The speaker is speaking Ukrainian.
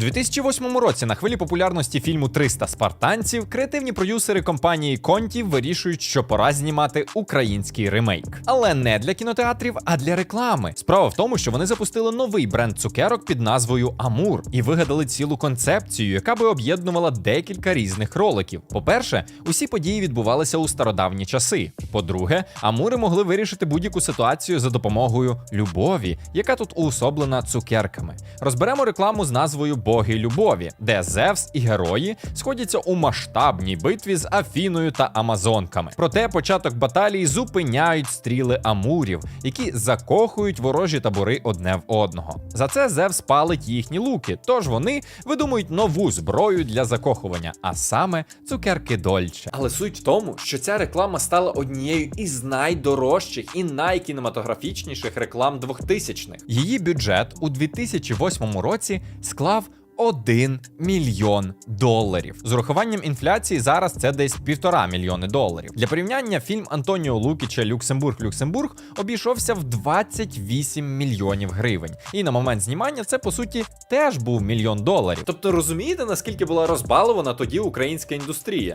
У 2008 році на хвилі популярності фільму «300 спартанців креативні продюсери компанії Конті вирішують, що пора знімати український ремейк. Але не для кінотеатрів, а для реклами. Справа в тому, що вони запустили новий бренд цукерок під назвою Амур і вигадали цілу концепцію, яка би об'єднувала декілька різних роликів. По-перше, усі події відбувалися у стародавні часи. По-друге, Амури могли вирішити будь-яку ситуацію за допомогою любові, яка тут уособлена цукерками. Розберемо рекламу з назвою Боги любові, де Зевс і герої сходяться у масштабній битві з Афіною та Амазонками. Проте початок баталії зупиняють стріли амурів, які закохують ворожі табори одне в одного. За це Зевс палить їхні луки, тож вони видумують нову зброю для закохування, а саме цукерки Дольче. Але суть в тому, що ця реклама стала однією із найдорожчих і найкінематографічніших реклам 2000-х. Її бюджет у 2008 році склав 1 мільйон доларів. З урахуванням інфляції зараз це десь півтора мільйони доларів. Для порівняння фільм Антоніо Лукіча Люксембург Люксембург обійшовся в 28 мільйонів гривень. І на момент знімання це по суті теж був мільйон доларів. Тобто розумієте, наскільки була розбалована тоді українська індустрія?